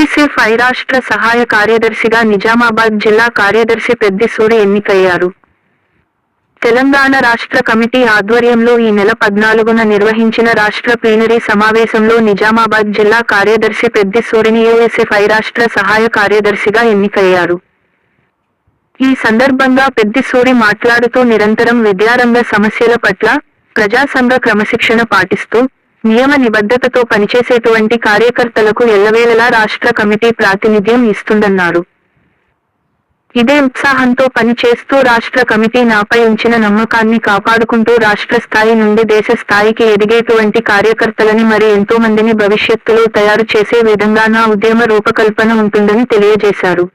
USFI రాష్ట్ర సహాయ కార్యదర్శిగా నిజామాబాద్ జిల్లా కార్యదర్శి పెద్దిసూరి ఎన్నికయ్యారు. తెలంగాణ రాష్ట్ర కమిటీ ఆధ్వర్యంలో ఈ నెల పద్నాలుగున నిర్వహించిన రాష్ట్ర ప్లీనరీ సమావేశంలో నిజామాబాద్ జిల్లా కార్యదర్శి పెద్దిసూడిని ఏఎస్ఎఫ్ ఐరాష్ట్ర సహాయ కార్యదర్శిగా ఎన్నికయ్యారు. ఈ సందర్భంగా పెద్దిసూరి మాట్లాడుతూ నిరంతరం విద్యారంగ సమస్యల పట్ల ప్రజా సంఘ క్రమశిక్షణ పాటిస్తూ నియమ నిబద్ధతతో పనిచేసేటువంటి కార్యకర్తలకు ఎల్లవేళలా రాష్ట్ర కమిటీ ప్రాతినిధ్యం ఇస్తుందన్నారు. ఇదే ఉత్సాహంతో పనిచేస్తూ రాష్ట్ర కమిటీ నాపై ఉంచిన నమ్మకాన్ని కాపాడుకుంటూ రాష్ట్ర స్థాయి నుండి దేశ స్థాయికి ఎదిగేటువంటి కార్యకర్తలని మరి ఎంతో మందిని భవిష్యత్తులో తయారు చేసే విధంగా నా ఉద్యమ రూపకల్పన ఉంటుందని తెలియజేశారు.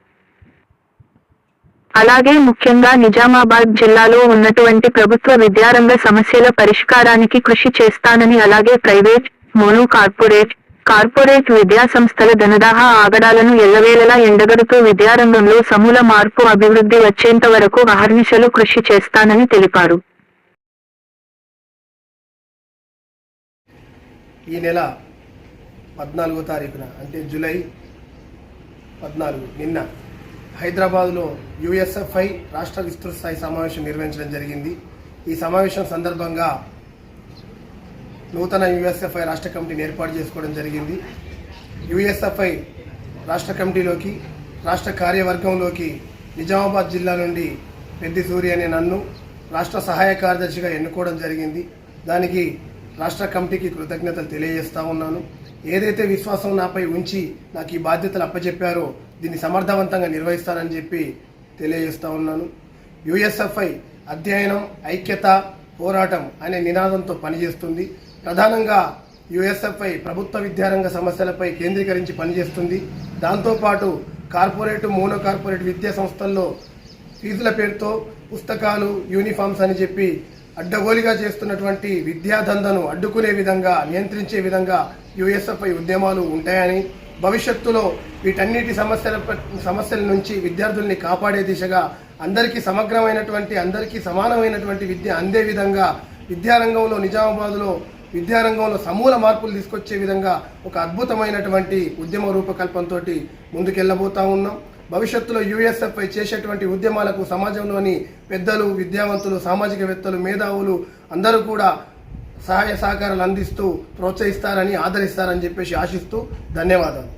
అలాగే ముఖ్యంగా నిజామాబాద్ జిల్లాలో ఉన్నటువంటి ప్రభుత్వ విద్యారంగ సమస్యల పరిష్కారానికి కృషి చేస్తానని అలాగే ప్రైవేట్ మోనో కార్పొరేట్ కార్పొరేట్ విద్యా సంస్థల ధనదాహ ఆగడాలను ఎల్లవేళలా ఎండగడుతూ విద్యారంగంలో సమూల మార్పు అభివృద్ధి వచ్చేంత వరకు అహర్నిశలు కృషి చేస్తానని తెలిపారు. ఈ నెల పద్నాలుగో తారీఖున అంటే జూలై పద్నాలుగు నిన్న హైదరాబాద్లో యుఎస్ఎఫ్ఐ రాష్ట్ర విస్తృత స్థాయి సమావేశం నిర్వహించడం జరిగింది. ఈ సమావేశం సందర్భంగా నూతన యుఎస్ఎఫ్ఐ రాష్ట్ర కమిటీని ఏర్పాటు చేసుకోవడం జరిగింది. యుఎస్ఎఫ్ఐ రాష్ట్ర కమిటీలోకి రాష్ట్ర కార్యవర్గంలోకి నిజామాబాద్ జిల్లా నుండి పెద్ది సూర్య అనే నన్ను రాష్ట్ర సహాయ కార్యదర్శిగా ఎన్నుకోవడం జరిగింది. దానికి రాష్ట్ర కమిటీకి కృతజ్ఞతలు తెలియజేస్తా ఉన్నాను. ఏదైతే విశ్వాసం నాపై ఉంచి నాకు ఈ బాధ్యతలు అప్పచెప్పారో దీన్ని సమర్థవంతంగా నిర్వహిస్తానని చెప్పి తెలియజేస్తా ఉన్నాను. యుఎస్ఎఫ్ఐ అధ్యయనం ఐక్యత పోరాటం అనే నినాదంతో పనిచేస్తుంది. ప్రధానంగా యుఎస్ఎఫ్ఐ ప్రభుత్వ విద్యారంగ సమస్యలపై కేంద్రీకరించి పనిచేస్తుంది. దాంతోపాటు కార్పొరేట్ మోనో కార్పొరేట్ విద్యా సంస్థల్లో ఫీజుల పేరుతో పుస్తకాలు యూనిఫామ్స్ అని చెప్పి అడ్డగోలిగా చేస్తున్నటువంటి విద్యాదందను అడ్డుకునే విధంగా నియంత్రించే విధంగా యుఎస్ఎఫ్ఐ ఉద్యమాలు ఉంటాయని భవిష్యత్తులో వీటన్నిటి సమస్యల సమస్యల నుంచి విద్యార్థుల్ని కాపాడే దిశగా అందరికీ సమగ్రమైనటువంటి అందరికీ సమానమైనటువంటి విద్య అందే విధంగా విద్యారంగంలో నిజామాబాద్లో విద్యారంగంలో సమూల మార్పులు తీసుకొచ్చే విధంగా ఒక అద్భుతమైనటువంటి ఉద్యమ రూపకల్పంతో ముందుకెళ్ళబోతా ఉన్నాం. భవిష్యత్తులో యుఎస్ఎఫ్ఐ చేసేటువంటి ఉద్యమాలకు సమాజంలోని పెద్దలు విద్యావంతులు సామాజికవేత్తలు మేధావులు అందరూ కూడా సహాయ సహకారాలు అందిస్తూ ప్రోత్సహిస్తారని ఆదరిస్తారని చెప్పేసి ఆశిస్తూ ధన్యవాదాలు.